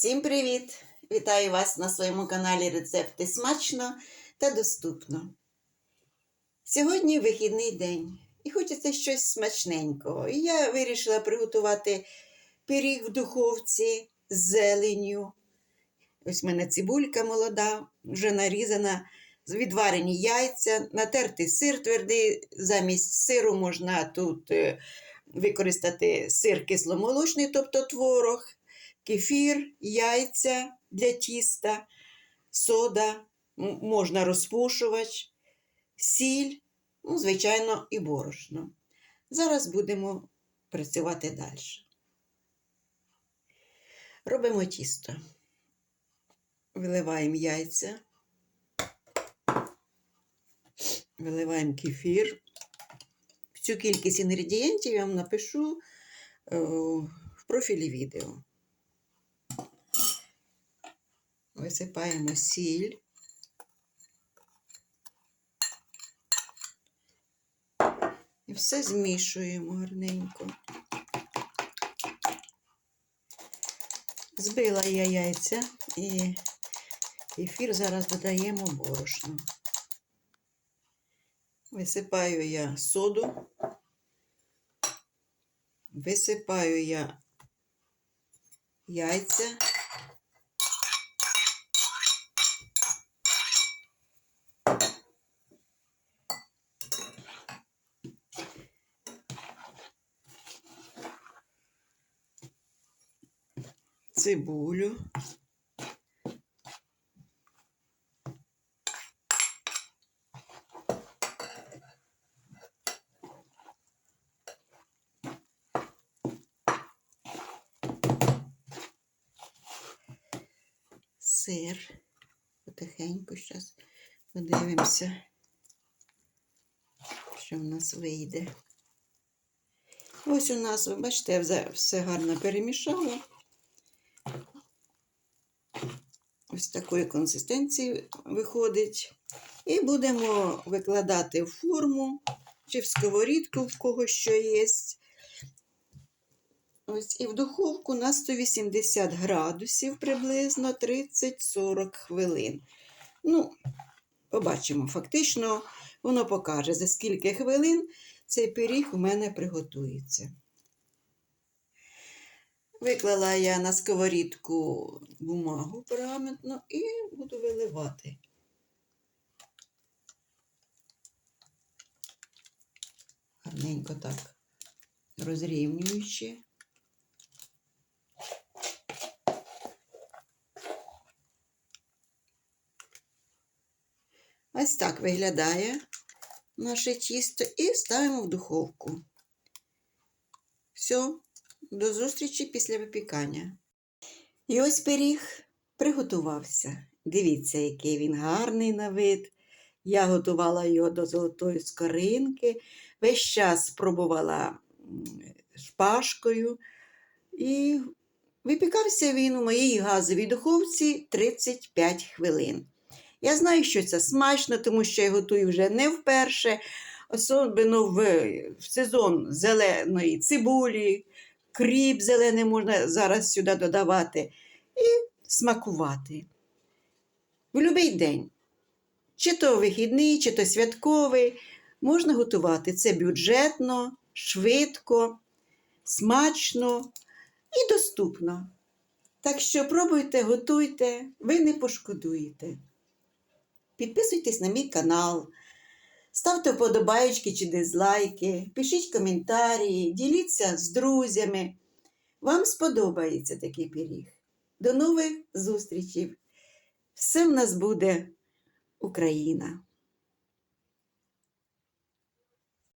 Всім привіт! Вітаю вас на своєму каналі Рецепти смачно та доступно. Сьогодні вихідний день і хочеться щось смачненького. І я вирішила приготувати пиріг в духовці з зеленню. Ось в мене цибулька молода, вже нарізана, відварені яйця, натертий сир твердий. Замість сиру можна тут е, використати сир кисломолочний, тобто творог кефір, яйця для тіста, сода, можна розпушувач, сіль, ну, звичайно, і борошно. Зараз будемо працювати далі. Робимо тісто. Виливаємо яйця, виливаємо кефір. Всю кількість інгредієнтів я вам напишу е, в профілі відео. Висипаємо сіль. І все змішуємо гарненько. Збила я яйця і ефір зараз додаємо борошно. Висипаю я соду, висипаю я яйця. Цибулю. Сир. Потихеньку зараз подивимося, що в нас вийде. Ось у нас, ви бачите, я все- гарно перемішала. Ось такої консистенції виходить. І будемо викладати в форму чи в сковорідку, в кого що є. Ось і в духовку на 180 градусів приблизно 30-40 хвилин. Ну, побачимо, фактично воно покаже, за скільки хвилин цей пиріг у мене приготується. Виклала я на сковорідку бумагу пергаментну і буду виливати. Гарненько так розрівнюючи. Ось так виглядає наше тісто і ставимо в духовку. Все, до зустрічі після випікання. І ось пиріг приготувався. Дивіться, який він гарний на вид. Я готувала його до золотої скоринки, весь час спробувала шпажкою. І випікався він у моїй газовій духовці 35 хвилин. Я знаю, що це смачно, тому що я готую вже не вперше, особливо в, сезон зеленої цибулі, кріп зелений можна зараз сюди додавати і смакувати. В будь-який день. Чи то вихідний, чи то святковий, можна готувати. Це бюджетно, швидко, смачно і доступно. Так що пробуйте, готуйте, ви не пошкодуєте. Підписуйтесь на мій канал, ставте вподобайки чи дизлайки, пишіть коментарі, діліться з друзями. Вам сподобається такий пиріг. До нових зустрічей! Все в нас буде Україна!